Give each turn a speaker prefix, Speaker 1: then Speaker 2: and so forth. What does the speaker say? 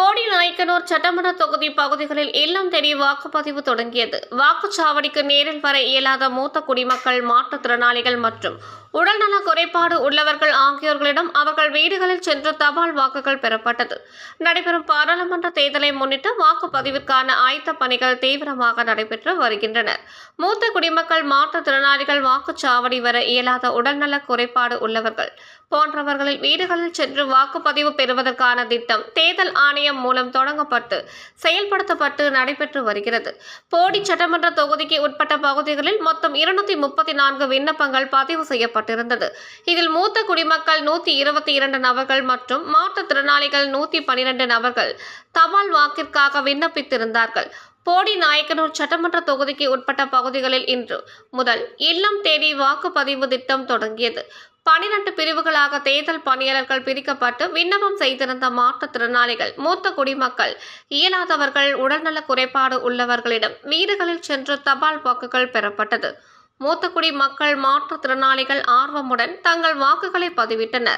Speaker 1: போடி நாயக்கனூர் சட்டமன்ற தொகுதி பகுதிகளில் இல்லம் தேடி வாக்குப்பதிவு தொடங்கியது. வாக்குச்சாவடிக்கு நேரில் வர இயலாத மூத்த குடிமக்கள் மாற்றுத்திறனாளிகள் மற்றும் உடல்நல குறைபாடு உள்ளவர்கள் ஆகியோர்களிடம் அவர்கள் வீடுகளில் சென்று தபால் வாக்குகள் பெறப்பட்டது. நடைபெறும் பாராளுமன்ற தேர்தலை முன்னிட்டு வாக்குப்பதிவிற்கான ஆயத்த பணிகள் தீவிரமாக நடைபெற்று வருகின்றன. மூத்த குடிமக்கள் மாற்றுத்திறனாளிகள் வாக்குச்சாவடி வர இயலாத உடல்நல குறைபாடு உள்ளவர்கள் போன்றவர்களில் வீடுகளில் சென்று வாக்குப்பதிவு பெறுவதற்கான திட்டம் தேர்தல் ஆணையம் மூலம் தொடங்கப்பட்டு செயல்படுத்தப்பட்டு நடைபெற்று வருகிறது. போடி சட்டமன்ற தொகுதிக்கு உட்பட்ட பகுதிகளில் மொத்தம் இருநூத்தி முப்பத்தி நான்கு விண்ணப்பங்கள் பதிவு செய்யப்பட்டிருந்தது இதில் மூத்த குடிமக்கள் நூத்தி இருபத்தி இரண்டு நபர்கள் மற்றும் மாற்றுத்திறனாளிகள் நூத்தி பனிரெண்டு நபர்கள் தபால் வாக்கிற்காக விண்ணப்பித்திருந்தார்கள். போடி நாயக்கனூர் சட்டமன்ற தொகுதிக்கு உட்பட்ட பகுதிகளில் இன்று முதல் இல்லம் தேடி வாக்குப்பதிவு திட்டம் தொடங்கியது. பனிரெண்டு பிரிவுகளாக தேர்தல் பணியாளர்கள் பிரிக்கப்பட்டு விண்ணப்பம் செய்திருந்த மாற்றுத்திறனாளிகள் மூத்த குடிமக்கள் இயலாதவர்கள் உடல்நல குறைபாடு உள்ளவர்களிடம் வீடுகளில் சென்று தபால் வாக்குகள் பெறப்பட்டது. மூத்தக்குடி மக்கள் மாற்றுத்திறனாளிகள் ஆர்வமுடன் தங்கள் வாக்குகளை பதிவிட்டனர்.